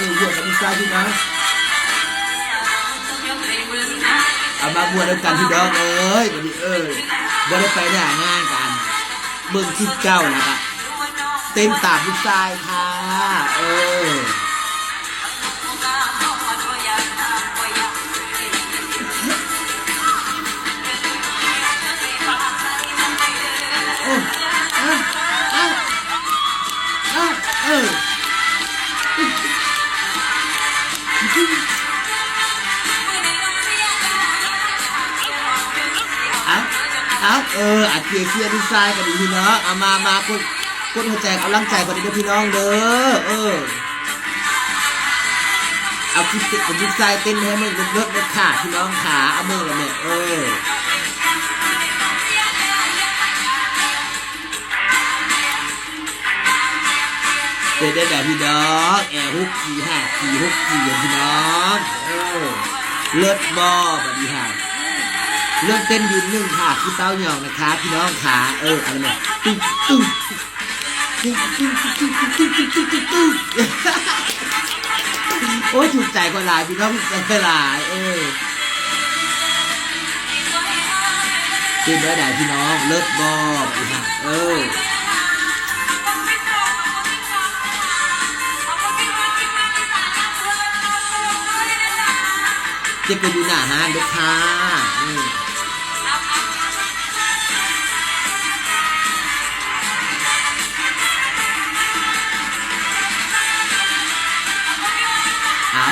ออบวชกับพี่ชายพี่น้องเอามาบวชด้วกันพี่ดอกเอ้ยวันนี้เอ้ยบ่ได้ไปหน้างานกัน เบิ่งที่เจ้านะครับเต้นตามพี่ชายค่ะ เออ เอาเอออัดเกียร์เกียร์ดีไซน์กันดีพี่น้องเอามามาคนคนหัวใจกำลังใจกันดีเด้อพี่น้องเด้อเออเอาคลิปติดกับดีไซน์เต้นให้มึงเลิศๆเลยค่ะพี่น้องขาเอามือละเนี่ยเออเป็นได้แบบพี่น้องแอร์ฮุกขี่ห้าขี่ฮุกขี่อย่างพี่น้องเออเลิศบอแบบนี้ค่ะ เลิศเต้นยืนหนึ่งค่ะคือเต้าหยองนะคะ พี่น้องขาเอออะไรเนี่ยตึ้งตึ้งตึ้งตึ้งตึ้งตึ้งตึ้งตึ้งตึ้งตึ้งโอ้ยถูกใจกว่าหลายพี่น้องใจหลายเออเป็นได้แบบพี่น้องเลิศบอบเออจ็บกันอยู่หน้าห้านด้อค่ะ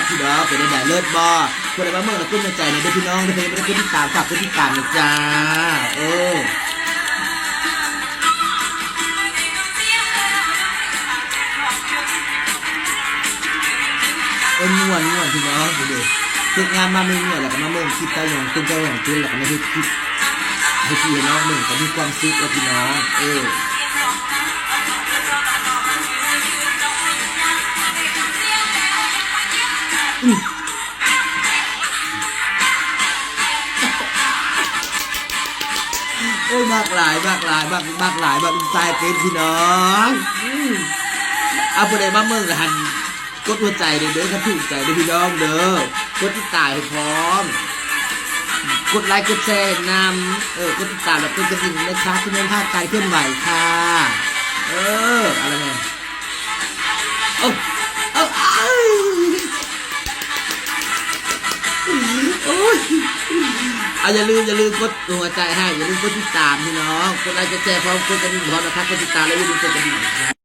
พี่น้องเป็นได้เลิศบอคนอะไรบ้าเมื่อเราขึ้นในใจในเด้อพี่น้องเด้อไม่ได้ขึ้นที่ตามฝากขึ้นที่ตามนะจ้าเออเอ็นม่วนม่วนพี่น้องดูดิเฮ็ดงานมาเมื่อเมื่อแล้วก็มาเมื่อคิดเต้าอย่างตุ้งเต้าอย่างตุ้นแล้วก็ไม่ได้คิดให้พี่ให้น้องเมื่อก็มีความสุขแล้วพี่น้องเออ มากหลายมากหลายมากมากหลายมากลุงตายเป็นพี่น้องอืมเอาไปเลยมาเมืองหันกดหัวใจเด้อเด้อถ้าถูกใจเด้อพี่น้องเด้อกดติดตามให้พร้อม กดไลค์กดแชร์นำเออกดติดตามแบบเป็นกระดิ่งนะคะที่ไม่พลาดการเคลื่อนไหวค่ะ เอออะไรเนี่ยโอ้ เอาอย่าลืมอย่าลืมกดหัวใจให้อย่าลืมกดติดตามพี่น้องกดไลค์กดแชร์พร้อมกดกระดิ่งพร้อมนะครับกดติดตามแล้วอย่าลืมกดกระดิ่งนะครับ